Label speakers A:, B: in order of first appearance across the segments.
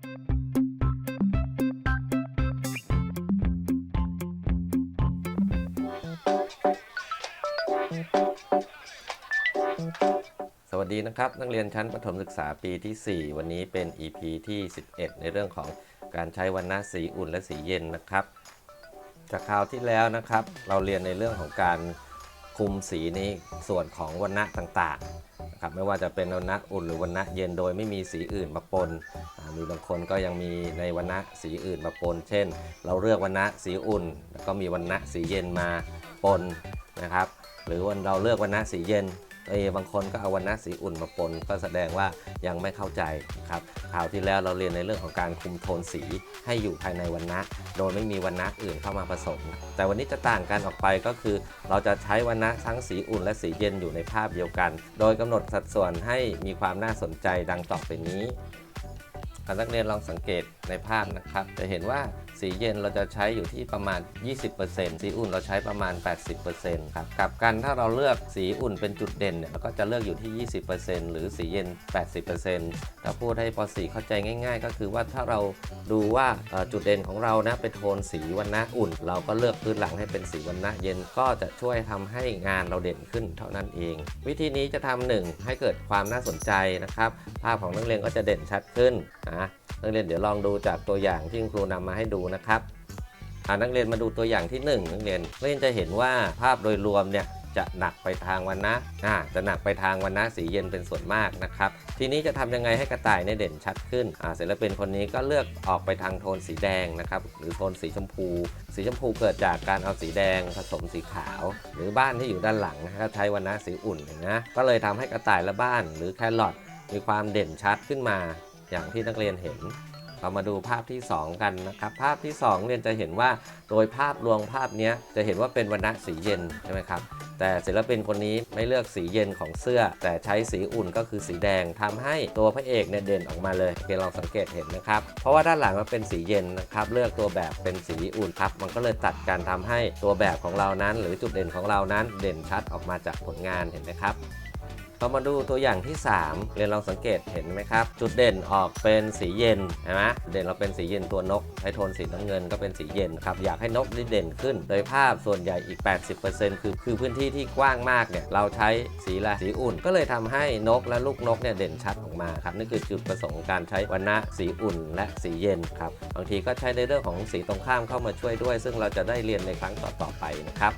A: สวัสดีนะครับ นักเรียนชั้นประถมศึกษาปีที่ 4 วันนี้เป็น EP ที่ 11 ในเรื่องของการใช้วรรณะสีอุ่นและสีเย็นนะครับ จากคราวที่แล้วนะครับ เราเรียนในเรื่องของการคุมสีในส่วนของวรรณะต่างๆ ครับไม่ว่าจะเป็นวันณะอุ่นหรือวันณะเย็นโดยไม่มีสีอื่นมาปนมีบางคนก็ยังมีในวันณะสีอื่นมาปน เช่น เราเลือกวันณะสีอุ่น แล้วก็มีวันณะสีเย็นมาปนนะครับ หรือวันเราเลือกวันณะสีเย็น เอบางคนก็เอาวรรณะสีอุ่นมาปน ก็แสดงว่ายังไม่เข้าใจนะครับคราวที่แล้วเราเรียนในเรื่องของการคุมโทนสีให้อยู่ภายในวรรณะโดยไม่มีวรรณะอื่นเข้ามาผสม แต่วันนี้จะต่างกันออกไปก็คือ เราจะใช้วรรณะทั้งสีอุ่นและสีเย็นอยู่ในภาพเดียวกัน โดยกำหนดสัดส่วนให้มีความน่าสนใจดังต่อไปนี้นักเรียนลองสังเกตในภาพนะครับ จะเห็นว่า สีเย็นเราจะใช้อยู่ที่ประมาณ 20%สีอุ่นเราใช้ประมาณ 80%ครับกลับกันถ้าเราเลือกสีอุ่นเป็นจุดเด่นเนี่ยเราก็จะเลือกอยู่ที่ 20%หรือสีเย็น 80%ถ้าพูดให้ป .4 เข้าใจง่าย ๆ ก็คือว่าถ้าเราดูว่าจุดเด่นของเรานะเป็นโทนสีวรรณะอุ่น เราก็เลือกพื้นหลังให้เป็นสีวรรณะเย็นก็จะช่วยทำให้งานเราเด่นขึ้นเท่านั้นเอง วิธีนี้จะทำหนึ่งให้เกิดความน่าสนใจนะครับ ภาพของนักเรียนก็จะเด่นชัดขึ้นนะ นักเรียนเดี๋ยวลองดูจากตัวอย่างที่ครูนำมาให้ดูนะครับอ่านักเรียนมาดูตัวอย่างที่ 1 นักเรียนนักเรียนจะเห็นว่าภาพโดยรวมเนี่ยจะหนักไปทางวันนะอ่าจะหนักไปทางวันนะสีเย็นเป็นส่วนมากนะครับ ทีนี้จะทำยังไงให้กระต่ายเนี่ยเด่นชัดขึ้นอ่าศิลปินคนนี้ก็เลือกออกไปทางโทนสีแดงนะครับ หรือโทนสีชมพู สีชมพูเกิดจากการเอาสีแดงผสมสีขาว หรือบ้านที่อยู่ด้านหลังนะก็ใช้วันนะสีอุ่นนะ ก็เลยทำให้กระต่ายและบ้านหรือแครอทมีความเด่นชัดขึ้นมา อย่างที่นักเรียนเห็น เรามาดูภาพที่ 2 กันนะครับ ภาพที่ 2เรียนจะเห็นว่าโดยภาพรวมภาพนี้จะเห็นว่าเป็นวรรณะสีเย็นใช่ไหมครับแต่ศิลปินคนนี้ไม่เลือกสีเย็นของเสื้อ แต่ใช้สีอุ่นก็คือสีแดงทำให้ตัวพระเอกเนี่ยเด่นออกมาเลยเพียงลองสังเกตเห็นนะครับ เพราะว่าด้านหลังมันเป็นสีเย็นนะครับ เลือกตัวแบบเป็นสีอุ่นครับ มันก็เลยตัดการทำให้ตัวแบบของเรานั้น หรือจุดเด่นของเรานั้นเด่นชัดออกมาจากผลงานเห็นไหมครับ เรามาดูตัวอย่างที่ 3 เรียนลองสังเกตเห็นไหมครับ จุดเด่นออกเป็นสีเย็นใช่ไหมเด่นเราเป็นสีเย็นตัวนกไอโทนสีน้ำเงินก็เป็นสีเย็นครับอยากให้นกได้เด่นขึ้น โดยภาพส่วนใหญ่อีก 80%คือคือพื้นที่ที่กว้างมากเนี่ยเราใช้สีละสีอุ่น ก็เลยทำให้นกและลูกนกเนี่ยเด่นชัดออกมาครับนี่คือจุดประสงค์ของการใช้วรรณะสีอุ่น และสีเย็นครับบางทีก็ใช้ในเรื่องของสีตรงข้ามเข้ามาช่วยด้วย ซึ่งเราจะได้เรียนในครั้งต่อๆไปนะครับ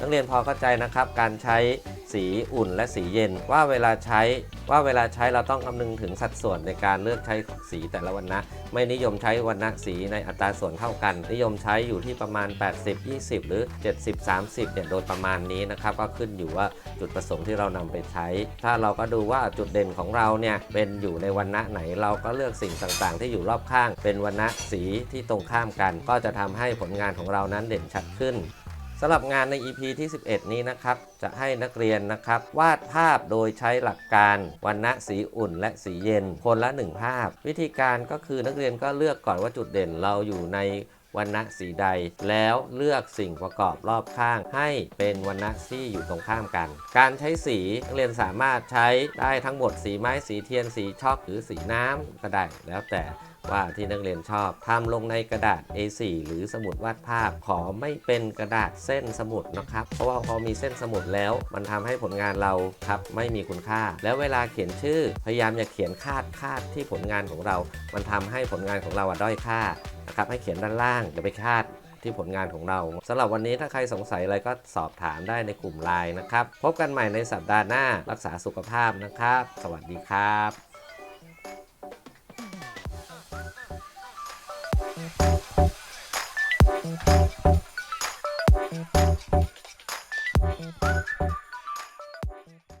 A: นักเรียนพอเข้าใจนะครับการใช้ สีอุ่นและสีเย็น ว่าเวลาใช้ว่าเวลาใช้เราต้องคำนึงถึงสัดส่วนในการเลือกใช้สีแต่ละวันนะไม่นิยมใช้วันนะสีในอัตราส่วนเท่ากัน นิยมใช้อยู่ที่ประมาณ 80 20 หรือ 70 30เนี่ยโดยประมาณนี้นะครับก็ขึ้นอยู่ว่าจุดประสงค์ที่เรานำไปใช้ ถ้าเราก็ดูว่าจุดเด่นของเราเนี่ยเป็นอยู่ในวันนะไหนเราก็เลือกสิ่งต่างๆ ที่อยู่รอบข้าง เป็นวันนะสีที่ตรงข้ามกัน ก็จะทำให้ผลงานของเรานั้นเด่นชัดขึ้น สำหรับงานใน EP ที่ 11 นี้นะครับ จะให้นักเรียนนะครับ วาดภาพโดยใช้หลักการวันณะสีอุ่นและสีเย็น คนละ 1 ภาพ วิธีการก็คือนักเรียนก็เลือกก่อนว่าจุดเด่นเราอยู่ใน วันณะสีใด แล้วเลือกสิ่งประกอบรอบข้างให้เป็นวันณะที่อยู่ตรงข้ามกัน การใช้สีนักเรียนสามารถใช้ได้ทั้งหมดสีไม้สีเทียนสีช็อกหรือสีน้ำก็ได้แล้วแต่ว่าที่นักเรียนชอบทำลงในกระดาษ A4 หรือสมุดวาดภาพ ขอไม่เป็นกระดาษเส้นสมุดนะครับ เพราะว่าพอมีเส้นสมุดแล้ว มันทำให้ผลงานเราครับไม่มีคุณค่า แล้วเวลาเขียนชื่อ พยายามอย่าเขียนคาดคาดที่ผลงานของเรา มันทำให้ผลงานของเราด้อยค่า ครับให้เขียนด้านล่างอย่ไปคาดที่ผลงานของเราสำหรับวันนี้ถ้าใครสงสัยอะไรก็สอบถามได้ในกลุ่มไลน์นะครับ พบกันใหม่ในสัปดาห์หน้ารักษาสุขภาพนะครับ สวัสดีครับうん。